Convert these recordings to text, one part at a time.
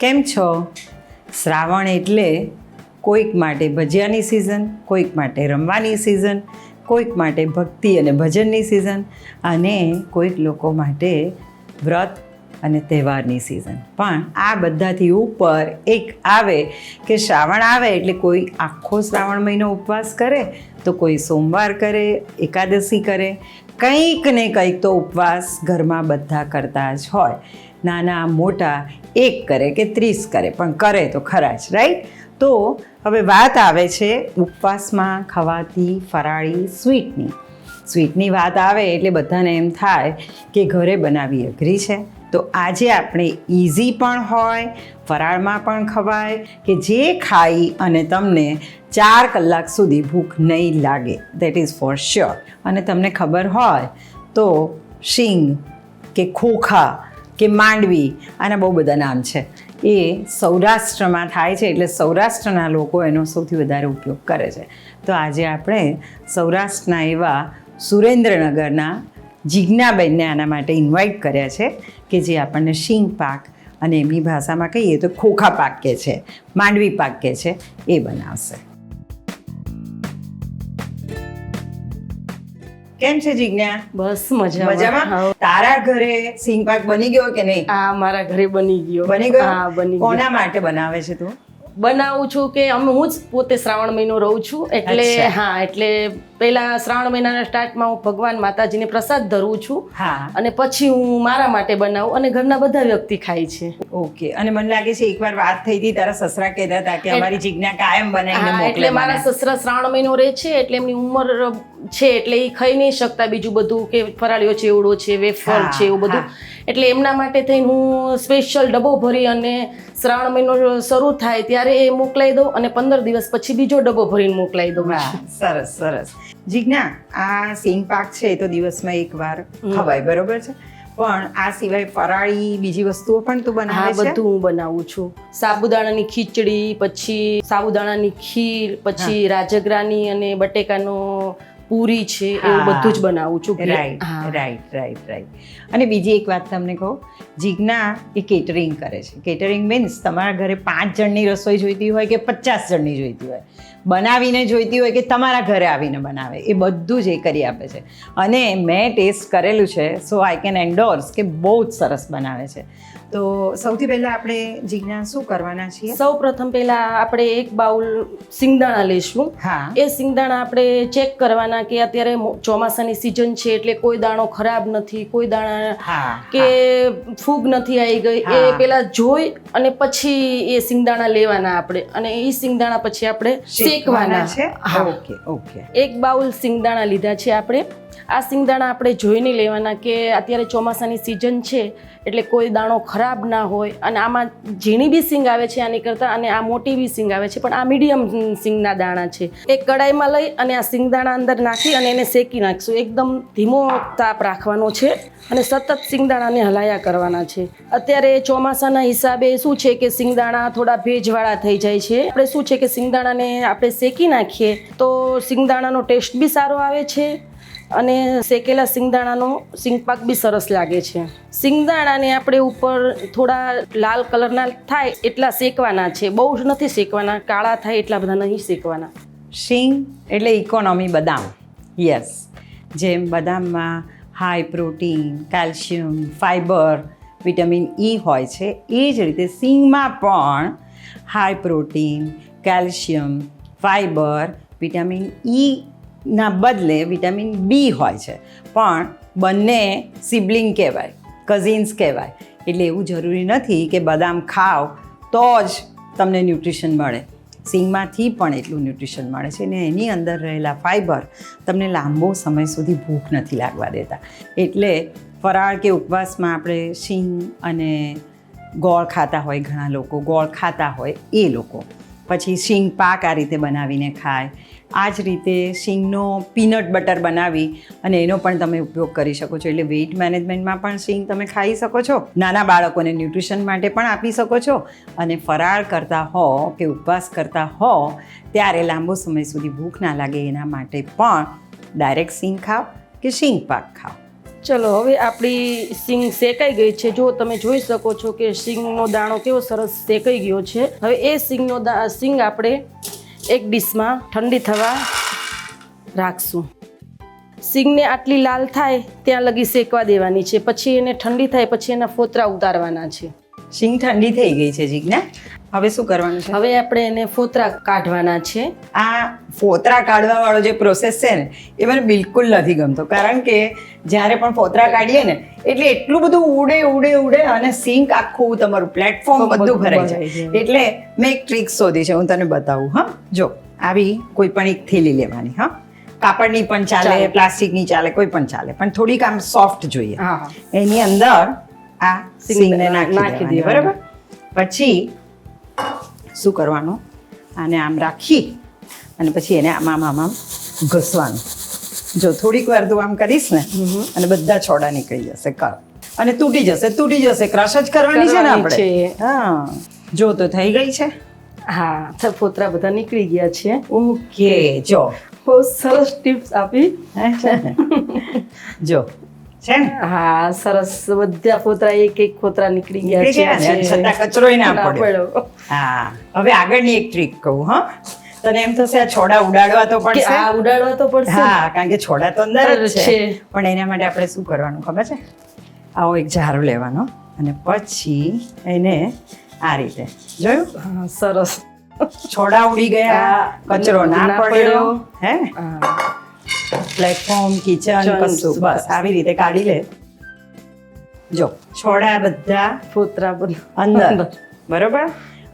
કેમ છો? શ્રાવણ એટલે કોઈક માટે ભજીયાની સિઝન કોઈક માટે રમવાની સિઝન કોઈક માટે ભક્તિ અને ભજનની સિઝન અને કોઈક લોકો માટે વ્રત અને તહેવારની સિઝન પણ આ બધાથી ઉપર એક આવે કે શ્રાવણ આવે એટલે કોઈ આખો શ્રાવણ મહિનો ઉપવાસ કરે, તો કોઈ સોમવાર કરે, એકાદશી કરે. કંઈક ને કંઈક તો ઉપવાસ ઘરમાં બધા કરતા જ હોય. નાના, મોટા, એક કરે કે ત્રીસ કરે, પણ કરે તો ખરા જ રાઈટ તો હવે વાત આવે છે ઉપવાસમાં ખવાતી ફરાળી સ્વીટની સ્વીટની વાત આવે એટલે બધાને એમ થાય કે ઘરે બનાવી અઘરી છે. તો આજે આપણે ઇઝી પણ હોય, ફરાળમાં પણ ખવાય કે જે ખાઈ અને તમને ચાર કલાક સુધી ભૂખ નહીં લાગે દેટ ઇઝ ફોર શ્યોર અને તમને ખબર હોય તો શીંગ કે ખોખા કે માંડવી, આના બહુ બધા નામ છે. એ સૌરાષ્ટ્રમાં થાય છે એટલે સૌરાષ્ટ્રના લોકો એનો સૌથી વધારે ઉપયોગ કરે છે. તો આજે આપણે સૌરાષ્ટ્રના એવા સુરેન્દ્રનગરના જિજ્ઞાબેનને આના માટે ઇન્વાઇટ કર્યા છે કે જે આપણને શીંગ પાક અને એમની ભાષામાં કહીએ તો ખોખા પાક કે છે, માંડવી પાક કે છે, એ બનાવશે. કેમ છે જિજ્ઞા? બસ મજા મજામાં? તારા ઘરે સિંગ પાક બની ગયો કે નહીં? આ મારા ઘરે બની ગયો. બની ગયો? હા બની ગયો. કોના માટે બનાવે છે તું? બનાવું છું કે અમે હું જ પોતે શ્રાવણ મહિનો રહું છું એટલે હા એટલે પહેલા શ્રાવણ મહિનાના સ્ટાર્ટમાં હું ભગવાન માતાજીને પ્રસાદ ધરું છું અને પછી હું મારા માટે બનાવું અને ઘરના બધા વ્યક્તિ ખાય છે. ઓકે. અને મને લાગે છે એકવાર વાત થઈ હતી તારા સસરા કહેતા હતા કે અમારી જિજ્ઞા કાયમ બનાવીને મોકલે એટલે મારા સસરા શ્રાવણ મહિનો રહે છે એટલે એમની ઉંમર છે એટલે એ ખાઈ નહીં શકતા બીજું બધું કે ફરાળીઓ એવડો છે વેફર છે એવું બધું. એટલે એમના માટે થઈને હું સ્પેશિયલ ડબ્બો ભરી અને શ્રાવણ મહિનો શરૂ થાય ત્યારે એ મોકલાઈ દઉં અને પંદર દિવસ પછી બીજો ડબ્બો ભરીને મોકલાઈ દઉં. સરસ સરસ. જિજ્ઞા આ સિંગ પાક છે એ તો દિવસમાં એકવાર ખવાય બરોબર છે? પણ આ સિવાય ફરાળી બીજી વસ્તુઓ પણ તું બનાવે છે? બધું હું બનાવું છું. સાબુદાણાની ખીચડી પછી સાબુદાણાની ખીર પછી રાજગરાની અને બટેકાનો પૂરી છે એવું બધું જ બનાવું છું રાઈટ રાઈટ રાઈટ રાઈટ અને બીજી એક વાત તમને કહું જિજ્ઞા એ કેટરિંગ કરે છે. કેટરિંગ મીન્સ તમારા ઘરે પાંચ જણની રસોઈ જોઈતી હોય કે પચાસ જણની જોઈતી હોય. બનાવીને જોઈતી હોય કે તમારા ઘરે આવીને બનાવે. એ બધું જ એ કરી આપે છે. અને મેં ટેસ્ટ કરેલું છે સો આઈ કેન એન્ડોર્સ કે બહુ જ સરસ બનાવે છે. તો સૌથી પહેલાં આપણે જીજ્ઞા શું કરવાના છીએ? સૌ પ્રથમ પહેલા આપણે એક બાઉલ સિંગદાણા લઈશું હા. એ સિંગદાણા આપણે ચેક કરવાના કે અત્યારે ચોમાસાની સિઝન છે એટલે કોઈ દાણો ખરાબ નથી કોઈ દાણા કે ફૂગ નથી આવી ગઈ. એ પહેલાં જોઈ અને પછી એ સિંગદાણા લેવાના આપણે. અને એ સિંગદાણા પછી આપણે શેકવાના છે? હા. Okay okay. એક બાઉલ સિંગદાણા લીધા છે આપણે. આ સિંગદાણા આપણે જોઈને લેવાના કે અત્યારે ચોમાસાની સિઝન છે એટલે કોઈ દાણો ખરાબ ના હોય અને આમાં ઝીણી બી સિંગ આવે છે આની કરતાં અને આ મોટી બી સિંગ આવે છે, પણ આ મીડિયમ સિંગના દાણા છે. એક કડાઈમાં લઈ અને આ સિંગદાણા અંદર નાખી અને એને શેકી નાખશું. એકદમ ધીમો તાપ રાખવાનો છે અને સતત સિંગદાણાને હલાયા કરવાના છે. અત્યારે ચોમાસાના હિસાબે શું છે કે સિંગદાણા થોડા ભેજવાળા થઈ જાય છે. આપણે શું છે કે સિંગદાણાને આપણે શેકી નાખીએ તો સિંગદાણાનો ટેસ્ટ બી સારો આવે છે અને શેકેલા સિંગદાણાનો સિંગપાક બી સરસ લાગે છે. સિંગદાણાને આપણે ઉપર થોડા લાલ કલરના થાય એટલા શેકવાના છે. બહુ જ નથી શેકવાના, કાળા થાય એટલા બધા નહીં શેકવાના. શીંગ એટલે ઇકોનોમી બદામ. યસ જેમ બદામમાં high protein calcium fibre vitamin E હોય છે. એ જ રીતે સિંગમાં પણ high protein calcium fibre vitamin E ના બદલે વિટામિન બી હોય છે. પણ બંને સિબલિંગ કહેવાય, કઝિન્સ કહેવાય. એટલે એવું જરૂરી નથી કે બદામ ખાવ તો જ તમને ન્યુટ્રિશન મળે. સિંગમાંથી પણ એટલું ન્યુટ્રિશન મળે છે ને એની અંદર રહેલા ફાઇબર તમને લાંબો સમય સુધી ભૂખ નથી લાગવા દેતા. એટલે ફરાળ કે ઉપવાસમાં આપણે શીંગ અને ગોળ ખાતા હોય ઘણા લોકો, ગોળ ખાતા હોય એ લોકો. પછી શીંગ પાક આ રીતે બનાવીને ખાય. આ જ રીતે શીંગનો પીનટ બટર બનાવી અને એનો પણ તમે ઉપયોગ કરી શકો છો. એટલે વેઇટ મેનેજમેન્ટમાં પણ શીંગ તમે ખાઈ શકો છો. નાના બાળકોને ન્યુટ્રિશન માટે પણ આપી શકો છો. અને ફરાળ કરતા હો કે ઉપવાસ કરતા હો, ત્યારે લાંબો સમય સુધી ભૂખ ના લાગે એના માટે પણ ડાયરેક્ટ શીંગ ખાઓ કે શીંગ પાક ખાઓ ચલો, હવે આપણી સિંગ શેકાઈ ગઈ છે. જો તમે જોઈ શકો છો કે સિંગનો દાણો કેવો સરસ શેકાઈ ગયો છે. હવે એ સિંગનો સિંગ આપણે એક ડીશમાં ઠંડી થવા રાખશું. સિંગને આટલી લાલ થાય ત્યાં લગી શેકવા દેવાની છે. પછી એને ઠંડી થાય, પછી એના ફોતરા ઉતારવાના છે. સિંગ ઠંડી થઈ ગઈ છે, જીજ્ઞા? હવે શું કરવાનું છે? હવે આપણે એને ફોતરા કાઢવાના છે. આ ફોતરા કાઢવા વાળો જે પ્રોસેસ છે ને એ મને બિલકુલ નથી ગમતો. કારણ કે જ્યારે પણ ફોતરા કાઢીએ ને એટલે એટલું બધું ઉડે ઉડે ઉડે અને સિંક આખું તમારું પ્લેટફોર્મ બધું ભરાઈ જાય. એટલે મેં એક ટ્રીક શોધી છે હું તને બતાવું હા? જો આવી કોઈ પણ એક થેલી લેવાની હા? કાપડની પણ ચાલે. પ્લાસ્ટિકની ચાલે કોઈ પણ ચાલે પણ થોડીક આમ સોફ્ટ જોઈએ. હા. એની અંદર આ સિંગ સિંગને નાખી દેવાની. બરાબર? પછી શું કરવાનું? આને આમ રાખી અને પછી એને આમ આમ આમ આમ ઘસવાનું. જો થોડીક વાર તું આમ કરીશ ને અને બધા છોડા નીકળી જશે કર. અને તૂટી જશે તૂટી જશે ક્રશ જ કરવાની છે ને આપણે. હા. જો તો થઈ ગઈ છે. હા ફોતરા બધા નીકળી ગયા છે. ઓકે જો. બહુ સરસ ટિપ્સ આપી. જો. છે હા સરસ. બધા ફોતરા એક એક ફોતરા નીકળી ગયા છે. છતાં કચરો ના પડ્યો. હા. હવે આગળની એક ટ્રીક કહું હા. તને એમ થશે આ છોડા ઉડાડવા તો પડશે. આ ઉડાડવા તો પડશે. હા કારણ કે છોડા તો અંદર જ છે. પણ એના માટે આપણે શું કરવાનું ખબર છે? આવો એક ઝારો લેવાનો અને પછી એને આ રીતે. જોયું? સરસ. છોડા ઉડી ગયા કચરો ના પડ્યો. હે? હા. પ્લેટફોર્મ કિચન કશું બસ. આવી રીતે કાઢી લે. જો છોડા બધા ફોતરા અંદર. બરોબર?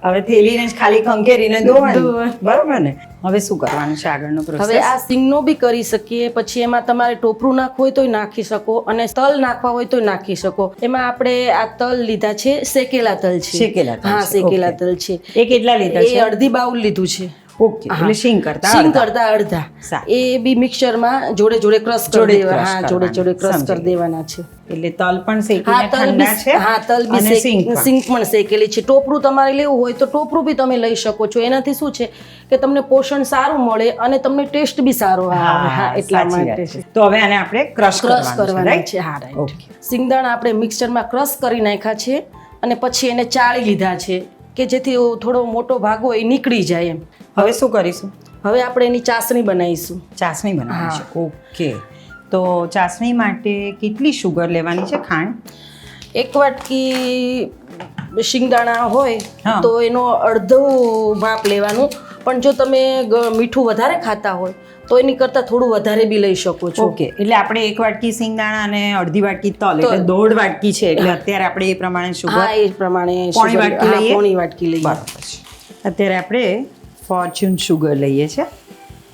હવે થેલીને જ ખાલી ખંખેરીને ધોવાની. બરોબર ને? હવે શું કરવાનું છે આગળનો હવે આ સિંગનો બી કરી શકીએ. પછી એમાં તમારે ટોપરું નાખવું હોય તોય નાખી શકો અને તલ નાખવા હોય તોય નાખી શકો. એમાં આપણે આ તલ લીધા છે શેકેલા તલ છે. શેકેલા હા શેકેલા તલ છે. એ કેટલા લીધા છે? અડધી બાઉલ લીધું છે. ઓકે એટલે શીંગ કરતા સિંગ કરતા અડધા. એ બી મિક્સરમાં જોડે જોડે ક્રશ કરી દેવા હા જોડે જોડે ક્રશ કરી દેવાના છે. એટલે તલ પણ શેકીને ઠંડા છે હા તલ બી અને શેક- શીંગ પણ. સિંગ પણ શેકેલી છે. ટોપરું તમારે લેવું હોય તો ટોપરું બી તમે લઈ શકો છો. એનાથી શું છે કે તમને પોષણ સારું મળે અને તમને ટેસ્ટ બી સારો આવે. હા એટલા માટે તો હવે આને આપણે ક્રશ ક્રશ કરવાના છે હા રાઈટ સિંગદાણા આપણે મિક્સરમાં ક્રશ કરી નાખ્યા છે અને પછી એને ચાળી લીધા છે. કે જેથી થોડો મોટો ભાગ હોય એ નીકળી જાય એમ. હવે શું કરીશું? હવે આપણે એની ચાસણી બનાવીશું. ચાસણી બનાવીશું. ઓકે. તો ચાસણી માટે કેટલી શુગર લેવાની છે ખાંડ? એક વાટકી શિંગદાણા હોય. તો એનો અડધો માપ લેવાનું. પણ જો તમે મીઠું વધારે ખાતા હોય તો એની કરતાં થોડું વધારે બી લઈ શકો છો. ઓકે એટલે આપણે એક વાટકી સિંગદાણા અને અડધી વાટકી તલ એટલે દોઢ વાટકી છે એટલે અત્યારે આપણે એ પ્રમાણે શુગર હા એ પ્રમાણે પોણી વાટકી લઈએ? પોણી વાટકી લઈએ. બરાબર છે. અત્યારે આપણે ફોર્ચ્યુન શુગર લઈએ છે.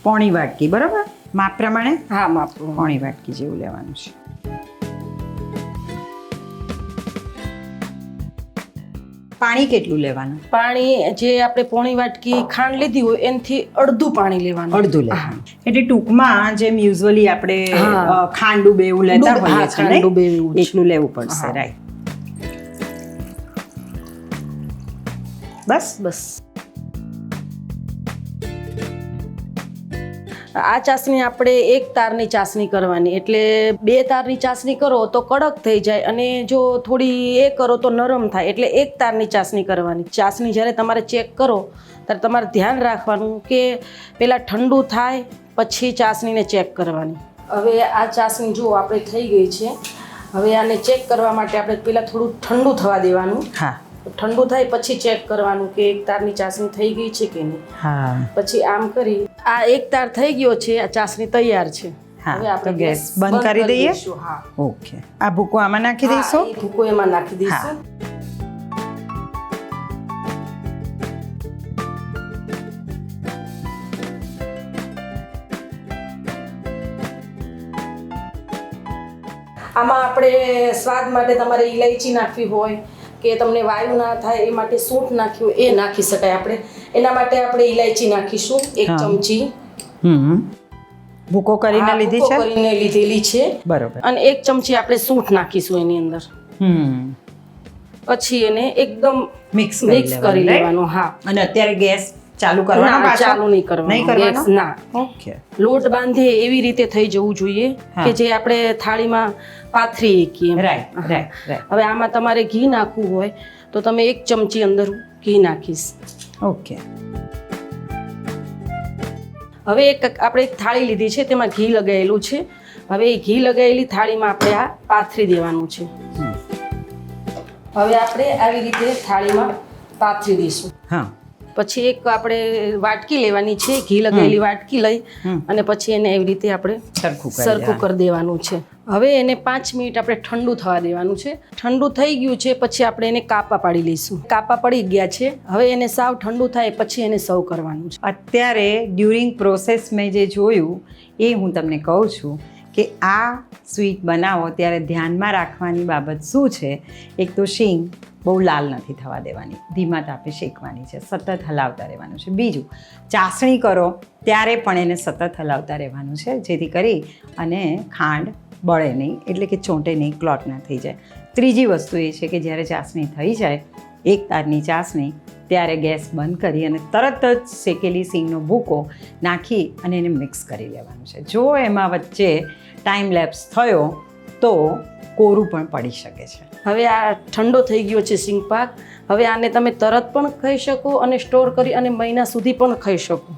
પોણી વાટકી બરાબર? માપ પ્રમાણે? હા માપ પોણી વાટકી જેવું લેવાનું છે. પાણી કેટલું લેવાનું? પાણી જે આપણે પોણી વાટકી ખાંડ લીધી હોય એનાથી અડધું પાણી લેવાનું. અડધું લેવાનું. એટલે ટૂંકમાં જેમ યુઝ્યુઅલી આપણે ખાંડ ડૂબે એવું લેતા હોય હોઈએ છીએ ખાંડ ડૂબે એવું એટલું લેવું પડશે રાઈટ બસ બસ. આ ચાસણી આપણે એક તારની ચાસણી કરવાની. એટલે બે તારની ચાસણી કરો તો કડક થઈ જાય અને જો થોડી એ કરો તો નરમ થાય. એટલે એક તારની ચાસણી કરવાની. ચાસણી જ્યારે તમારે ચેક કરો ત્યારે તમારે ધ્યાન રાખવાનું કે પહેલાં ઠંડુ થાય પછી ચાસણીને ચેક કરવાની. હવે આ ચાસણી જો આપણે થઈ ગઈ છે. હવે આને ચેક કરવા માટે આપણે પહેલાં થોડું ઠંડુ થવા દેવાનું. હા. ઠંડુ થાય પછી ચેક કરવાનું કે એક તારની ચાસણી થઈ ગઈ છે કે નહીં. પછી આમ કરી આ એક તાર થઈ ગયો છે આ ચાસણી તૈયાર છે. હા, આપણે તો ગેસ ગેસ બંધ કરી દઈએ? હા. ઓકે. આ ભૂકો આમાં નાખી દઈશું? ભૂકો એમાં નાખી દઈશું. આમાં આપણે સ્વાદ માટે તમારે ઇલાયચી નાખવી હોય કે તમને વાયુ ના થાય એ માટે સૂંઠ નાખ્યું એ નાખી શકાય આપણે. એના માટે આપણે ઇલાયચી નાખીશું એક ચમચી. હમ. ભૂકો કરીને લીધી છે? કરીને લીધેલી છે. બરોબર. અને એક ચમચી આપણે સૂંઠ નાખીશું એની અંદર. હમ. પછી એને એકદમ મિક્સ મિક્સ કરી લેવાનું હા. અને અત્યારે ગેસ ચાલુ કરવાનું ચાલુ નહીં કરવાનું. નહીં કરવાનો? ગેસ ના. ઓકે. લોટ બાંધે એવી રીતે થઈ જવું જોઈએ કે જે આપણે થાળીમાં પાથરી એકીએ રાઈટ રાઈટ રાઈટ હવે આમાં તમારે ઘી નાખવું હોય તો તમે એક ચમચી અંદર ઘી નાખીશ. ઓકે. હવે એક આપણે એક થાળી લીધી છે તેમાં ઘી લગાવેલું છે. હવે એ ઘી લગાવેલી થાળીમાં આપણે આ પાથરી દેવાનું છે. હવે આપણે આવી રીતે થાળીમાં પાથરી દઈશું. હા. પછી એક આપણે વાટકી લેવાની છે ઘી લગાવેલી વાટકી લઈ અને પછી એને એવી રીતે આપણે સરખું સરખું કરી દેવાનું છે. હવે એને પાંચ મિનિટ આપણે ઠંડુ થવા દેવાનું છે. ઠંડુ થઈ ગયું છે પછી આપણે એને કાપા પાડી લઈશું. કાપા પડી ગયા છે. હવે એને સાવ ઠંડુ થાય પછી એને સર્વ કરવાનું છે. અત્યારે ડ્યુરિંગ પ્રોસેસ મેં જે જોયું એ હું તમને કહું છું. કે આ સ્વીટ બનાવો ત્યારે ધ્યાનમાં રાખવાની બાબત શું છે? એક તો શીંગ બહુ લાલ નથી થવા દેવાની. ધીમા તાપે શેકવાની છે, સતત હલાવતા રહેવાનું છે. બીજું, ચાસણી કરો ત્યારે પણ એને સતત હલાવતા રહેવાનું છે, જેથી કરી અને ખાંડ બળે નહીં, એટલે કે ચોંટે નહીં, ક્લોટ ના થઈ જાય. ત્રીજી વસ્તુ એ છે કે જ્યારે ચાસણી થઈ જાય, એક તારની ચાસણી, ત્યારે ગેસ બંધ કરી અને તરત જ શેકેલી સિંગનો ભૂકો નાખી અને એને મિક્સ કરી લેવાનું છે. જો એમાં વચ્ચે ટાઈમ લેપ્સ થયો, તો કોરું પણ પડી શકે છે. હવે આ ઠંડો થઈ ગયો છે સિંગ પાક. હવે આને તમે તરત પણ ખાઈ શકો અને સ્ટોર કરી અને મહિના સુધી પણ ખાઈ શકો.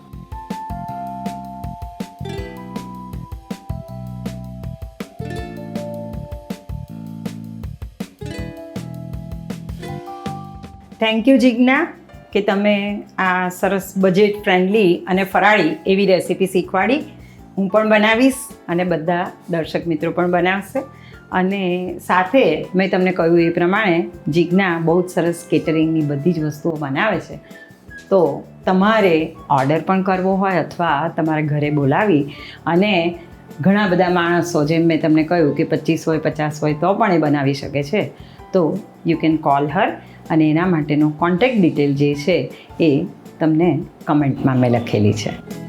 થેન્ક યુ જિજ્ઞા કે તમે આ સરસ બજેટ ફ્રેન્ડલી અને ફરાળી એવી રેસીપી શીખવાડી. હું પણ બનાવીશ અને બધા દર્શક મિત્રો પણ બનાવશે. અને સાથે મેં તમને કહ્યું એ પ્રમાણે જિજ્ઞા બહુ જ સરસ કેટરિંગની બધી જ વસ્તુઓ બનાવે છે. તો તમારે ઓર્ડર પણ કરવો હોય અથવા તમારે ઘરે બોલાવી અને ઘણા બધા માણસો, જેમ મેં તમને કહ્યું કે પચીસ હોય, પચાસ હોય તો પણ એ બનાવી શકે છે. તો યુ કેન કોલ હર અને એના માટેનો કોન્ટેક્ટ ડિટેલ જે છે એ તમને કમેન્ટમાં મેં લખેલી છે.